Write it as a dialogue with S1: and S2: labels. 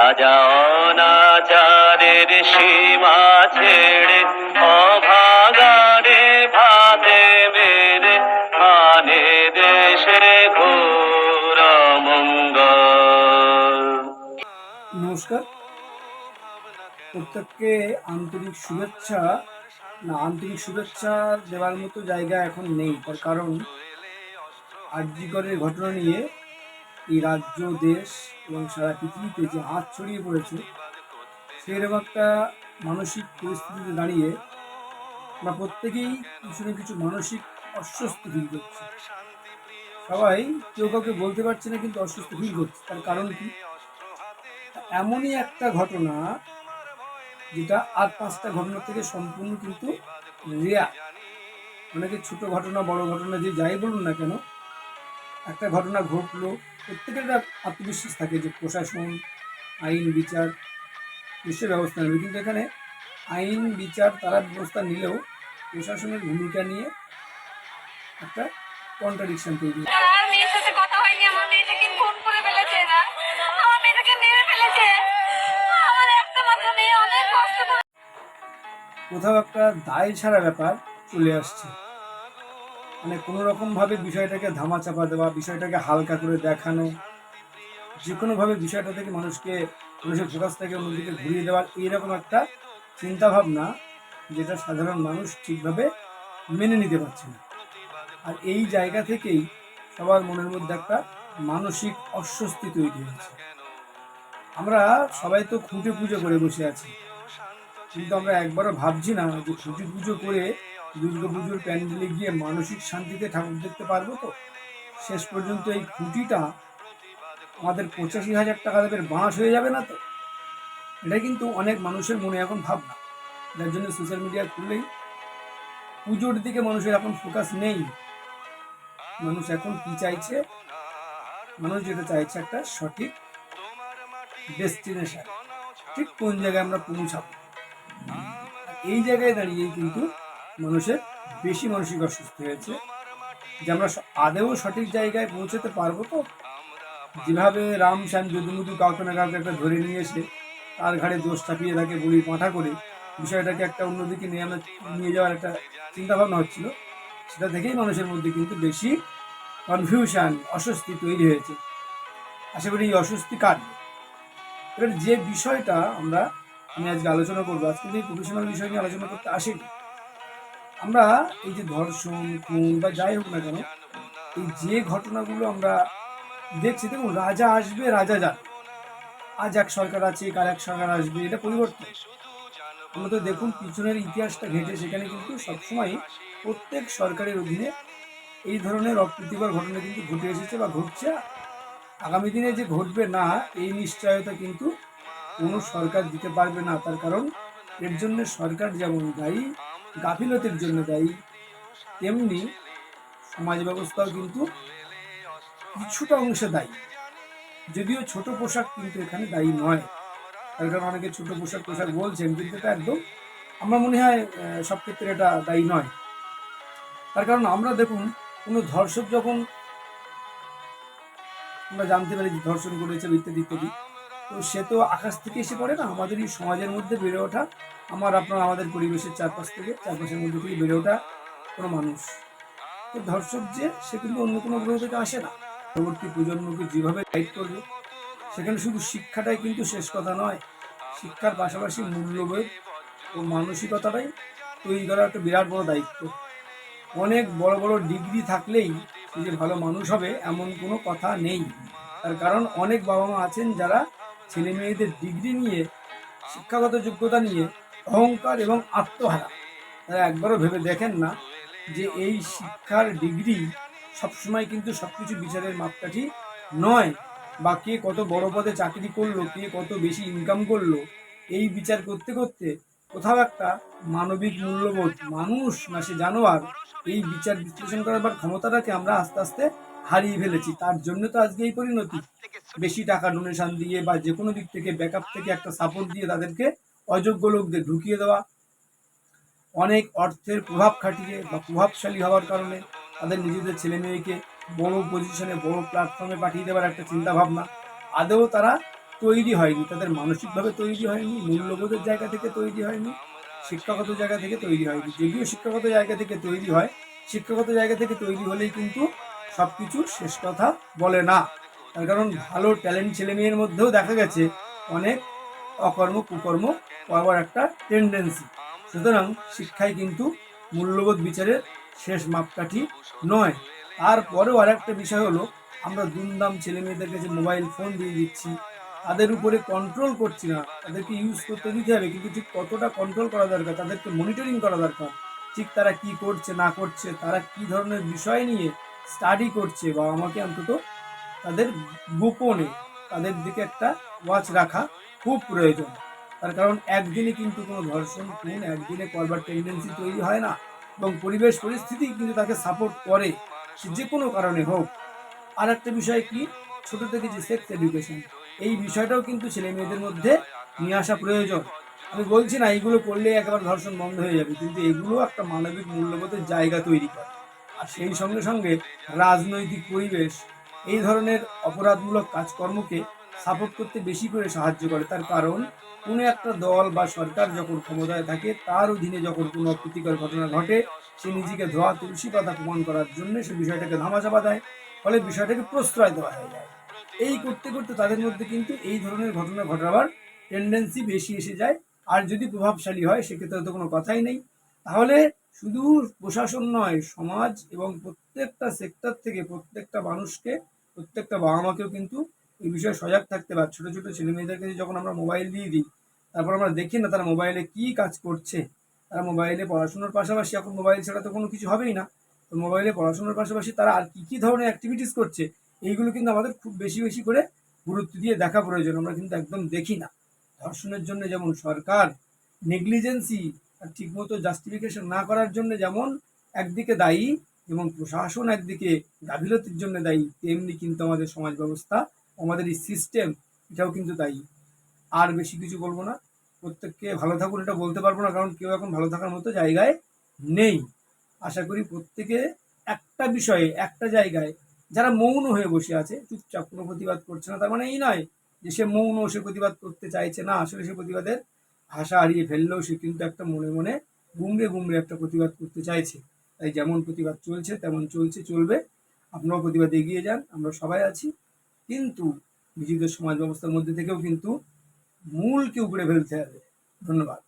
S1: রাজা অনাচারের সীমা ছেড়ে অভাগারে ভাতে মেরে মানে দেশে ঘোর মঙ্গল
S2: নমস্কার। প্রত্যেককে আন্তরিক শুভেচ্ছা। না, আন্তরিক শুভেচ্ছা দেওয়ার মতো জায়গা এখন নেই, তার কারণ আর্যিকরের ঘটনা নিয়ে এই রাজ্য, দেশ এবং সারা পৃথিবীতে যে হাত ছড়িয়ে পড়েছে, সেরকম একটা মানসিক পরিস্থিতিতে দাঁড়িয়ে আমরা প্রত্যেকেই কিছু না কিছু মানসিক অস্বস্তি ফিল করছি। সবাই কেউ কাউকে বলতে পারছে না কিন্তু অস্বস্তি ফিল করছে। তার কারণ কি? এমনই একটা ঘটনা যেটা আর পাঁচটা ঘটনা থেকে সম্পূর্ণ কিন্তু রেয়ার অনেকে ছোট ঘটনা, বড় ঘটনা যে যাই বলুন না কেন একটা ঘটনা ঘটলো। প্রত্যেকের একটা আত্মবিশ্বাস থাকে যে প্রশাসন আইন বিচার নিশ্চয় ব্যবস্থা নেবে। কিন্তু এখানে আইন বিচার তারা ব্যবস্থা নিলেও প্রশাসনের ভূমিকা নিয়ে একটা কন্ট্রাডিকশন তৈরি কোথাও একটা দায় ছাড়া ব্যাপার চলে আসছে। মানে কোনো রকমভাবে বিষয়টাকে ধামা চাপা দেওয়া, বিষয়টাকে হালকা করে দেখানো যে কোনোভাবে বিষয়টা থেকে মানুষকে, মানুষের ফোকাস থেকে অন্যদিকে ঘুরিয়ে দেওয়ার এইরকম একটা চিন্তাভাবনা যেটা সাধারণ মানুষ ঠিকভাবে মেনে নিতে পারছে না। আর এই জায়গা থেকেই সবার মনের মধ্যে একটা মানসিক অস্বস্তি তৈরি হয়েছে। আমরা সবাই তো খুঁটে পুজো করে বসে আছি। কিন্তু আমরা একবারও ভাবছি না যে খুঁটি পুজো করে দুর্গা পুজোর প্যান্ডেলে গিয়ে মানসিক শান্তিতে ঠাকুর দেখতে পারব তো? শেষ পর্যন্ত এই খুঁটিটা আমাদের পঁচাশি হাজার টাকা দেবের বাঁশ হয়ে যাবে না তো? এটা কিন্তু অনেক মানুষের মনে এখন ভাবনা। যার জন্য সোশ্যাল মিডিয়া খুললেই পুজোর দিকে মানুষের এখন ফোকাস নেই। মানুষ এখন কি চাইছে? মানুষ যেটা চাইছে একটা সঠিক ডেস্টিনেশন ঠিক কোন জায়গায় আমরা পৌঁছাবো? এই জায়গায় দাঁড়িয়েই কিন্তু মানুষের বেশি মানসিক অসুস্থ হয়েছে, যে আমরা আদেও সঠিক জায়গায় পৌঁছতে পারব তো? যেভাবে রাম শ্যাম যদুমধু কাউকে না কাউকে একটা ধরে নিয়ে এসে তার ঘাড়ে দোষ চাপিয়ে তাকে বলি পাঠা করে বিষয়টাকে একটা অন্যদিকে নিয়ে আনা নিয়ে যাওয়ার একটা চিন্তাভাবনা হচ্ছিল, সেটা থেকেই মানুষের মধ্যে কিন্তু বেশি কনফিউশন অস্বস্তি তৈরি হয়েছে। আশা করি এই অস্বস্তি কাটবে এবার যে বিষয়টা আমরা আমি আজকে আলোচনা করব, আজকে যে প্রফেশনাল বিষয় নিয়ে আলোচনা করতে আসিনি আমরা এই যে ধর্ষণ, খুন বা যাই হোক না কেন, এই যে ঘটনাগুলো আমরা দেখছি, দেখুন, রাজা আসবে, রাজা যাবে। আজ এক সরকার আছে, কাল এক সরকার আসবে, এটা পরিবর্তন। আমরা তো দেখুন, পিছনের ইতিহাসটা ঘেটে, সেখানে কিন্তু সবসময় প্রত্যেক সরকারের অধীনে এই ধরনের অপ্রীতিকর ঘটনা কিন্তু ঘটে এসেছে বা ঘটছে। আগামী দিনে যে ঘটবে না, এই নিশ্চয়তা কিন্তু কোনো সরকার দিতে পারবে না। তার কারণ, এর জন্য সরকার যেমন দায়ী গাফিলতির জন্য দায়ী, তেমনি সমাজ ব্যবস্থাও কিন্তু কিছুটা অংশে দায়ী। যদিও ছোট পোশাক কিন্তু এখানে দায়ী নয়। তার কারণ অনেকে ছোট পোশাক পোশাক বলছেন, কিন্তু এটা একদম আমার মনে হয় সব ক্ষেত্রে এটা দায়ী নয়। তার কারণ আমরা দেখুন, কোনো ধর্ষক যখন আমরা জানতে পারি যে ধর্ষণ করেছে, ইত্যাদি ইত্যাদি তো সে তো আকাশ থেকে এসে পড়ে না আমাদের এই সমাজের মধ্যে বেড়ে ওঠা। আমার, আপনার, আমাদের পরিবেশের চারপাশ থেকে, চারপাশের মধ্যে থেকে বেড়ে ওঠা কোনো মানুষ। তো ধর্ষক যে, সে কিন্তু অন্য কোনো গ্রহ থেকে আসে না। পরবর্তী প্রজন্মকে যেভাবে গাইড করবে, সেখানে শুধু শিক্ষাটাই কিন্তু শেষ কথা নয়, শিক্ষার পাশাপাশি মূল্যবোধ ও মানসিকতাটাই তৈরি করা একটা বিরাট বড় দায়িত্ব। অনেক বড় বড় ডিগ্রি থাকলেই যে ভালো মানুষ হবে, এমন কোনো কথা নেই। তার কারণ অনেক বাবা মা আছেন যারা ছেলে মেয়েদের ডিগ্রি নিয়ে, শিক্ষাগত যোগ্যতা নিয়ে অহংকার এবং আত্মহারা। তারা একবারও ভেবে দেখেন না যে এই শিক্ষার ডিগ্রি সবসময় কিন্তু সব কিছু বিচারের মাপকাঠি নয় বা কে কত বড় পদে চাকরি করল, কে কত বেশি ইনকাম করল। এই বিচার করতে করতে কোথাও একটা মানবিক মূল্যবোধ, মানুষ না সে জানোয়ার, এই বিচার বিশ্লেষণ করার ক্ষমতাটাকে আমরা আস্তে আস্তে হারিয়ে ফেলেছি। তার জন্য তো আজকে এই পরিণতি। বেশি টাকা ডোনেশন দিয়ে বা যে কোনো দিক থেকে ব্যাকআপ থেকে একটা সাপোর্ট দিয়ে তাদেরকে অযোগ্য লোকদের ঢুকিয়ে দেওয়া। অনেক অর্থের প্রভাব খাটিয়ে বা প্রভাবশালী হওয়ার কারণে তাদের নিজেদের ছেলে মেয়েকে বড় পজিশনে বড় প্ল্যাটফর্মে পাঠিয়ে দেওয়ার একটা চিন্তা ভাবনা আদৌ তারা তৈরি হয়নি। তাদের মানসিকভাবে তৈরি হয়নি, মূল্যবোধের জায়গা থেকে তৈরি হয়নি, শিক্ষাগত জায়গা থেকে তৈরি হয়নি। যদিও শিক্ষাগত জায়গা থেকে তৈরি হয়, শিক্ষাগত জায়গা থেকে তৈরি হলেই কিন্তু সব কিছু শেষ কথা বলে না। তার কারণ ভালো ট্যালেন্ট ছেলে মেয়ের মধ্যেও দেখা গেছে অনেক অকর্ম কুকর্ম করবার একটা টেন্ডেন্সি সুতরাং শিক্ষাই কিন্তু মূল্যবোধ বিচারের শেষ মাপকাঠি নয়। তারপরেও আর একটা বিষয় হলো, আমরা দুমদাম ছেলে মেয়েদের কাছে মোবাইল ফোন দিয়ে দিচ্ছি। তাদের উপরে কন্ট্রোল করছি না। তাদেরকে ইউজ করতে দিতে হবে, কিন্তু ঠিক কতটা কন্ট্রোল করা দরকার? তাদেরকে মনিটরিং করা দরকার। ঠিক তারা কি করছে, না করছে, তারা কি ধরনের বিষয় নিয়ে স্টাডি করছে বা আমাকে অন্তত তাদের গোপনে তাদের দিকে একটা ওয়াচ রাখা খুব প্রয়োজন। তার কারণ একদিনে কিন্তু কোনো ধর্ষণ, খুন, একদিনে করবার টেন্ডেন্সি তৈরি হয় না এবং পরিবেশ পরিস্থিতি কিন্তু তাকে সাপোর্ট করে সে যে কোনো কারণে হোক। আর একটা বিষয় কি? ছোট থেকে যে সেক্স এডুকেশন এই বিষয়টাও কিন্তু ছেলে মেয়েদের মধ্যে নিয়ে আসা প্রয়োজন। আমি বলছি না, এইগুলো করলে একেবারে ধর্ষণ বন্ধ হয়ে যাবে, কিন্তু এগুলো একটা মানবিক মূল্যবোধের জায়গা তৈরি করে। আর সেই সঙ্গে সঙ্গে রাজনৈতিক পরিবেশ, এই ধরনের অপরাধমূলক কাজকর্মকে সাপোর্ট করতে বেশি করে সাহায্য করে। তার কারণ, কোনো একটা দল বা সরকার যখন ক্ষমতায় থাকে, তার অধীনে যখন কোনো অপ্রীতিকর ঘটনা ঘটে, সে নিজেকে ধোয়া তুলসী পাতা প্রমাণ করার জন্য সে বিষয়টাকে ধামাচাপা দেয়, ফলে বিষয়টাকে প্রশ্রয় দেওয়া হয়ে যায়। এই করতে করতে তাদের মধ্যে কিন্তু এই ধরনের ঘটনা ঘটাবার টেন্ডেন্সি বেশি এসে যায়। আর যদি প্রভাবশালী হয়, সেক্ষেত্রে তো কোনো কথাই নেই। তাহলে শুধু প্রশাসন নয়, সমাজ এবং প্রত্যেকটা সেক্টর থেকে প্রত্যেকটা মানুষকে, প্রত্যেকটা বাবা মাকেও কিন্তু এই বিষয়ে সজাগ থাকতে পারে ছোটো ছোটো ছেলে মেয়েদেরকে যখন আমরা মোবাইল দিয়ে দিই, তারপর আমরা দেখি না তারা মোবাইলে কী কাজ করছে। তারা মোবাইলে পড়াশোনার পাশাপাশি, এখন মোবাইল ছাড়া তো কোনো কিছু হবেই না। তো মোবাইলে পড়াশোনার পাশাপাশি তারা আর কী কী ধরনের অ্যাক্টিভিটিস করছে, এইগুলো কিন্তু আমাদের খুব বেশি বেশি করে গুরুত্ব দিয়ে দেখা প্রয়োজন। আমরা কিন্তু একদম দেখি না। ধর্ষণের জন্য যেমন সরকার নেগলিজেন্সি ঠিকমতো জাস্টিফিকেশন না করার জন্য যেমন একদিকে দায়ী এবং প্রশাসন একদিকে গাফিলতির জন্য দায়ী, তেমনি কিন্তু আমাদের সমাজ ব্যবস্থা, আমাদের এই সিস্টেম এটাও কিন্তু দায়ী। আর বেশি কিছু বলব না। প্রত্যেককে ভালো থাকুন, এটা বলতে পারব না, কারণ কেউ এখন ভালো থাকার মতো জায়গায় নেই। আশা করি প্রত্যেকে একটা বিষয়ে, একটা জায়গায় যারা মৌন হয়ে বসে আছে, চুপচাপ কোনো প্রতিবাদ করছে না, তার মানে এই নয় যে সে মৌন, সে প্রতিবাদ করতে চাইছে না, আসলে সে প্রতিবাদের ভাষা হারিয়ে ফেললেও সে কিন্তু একটা মনে মনে গুমড়ে গুমড়ে একটা প্রতিবাদ করতে চাইছে। তাই যেমন প্রতিবাদ চলছে, তেমন চলছে, চলবে। আপনারাও প্রতিবাদ এগিয়ে যান, আমরা সবাই আছি। কিন্তু নিজেদের সমাজ ব্যবস্থার মধ্যে থেকেও কিন্তু মূলকে উপরে ফেলতে হবে। ধন্যবাদ।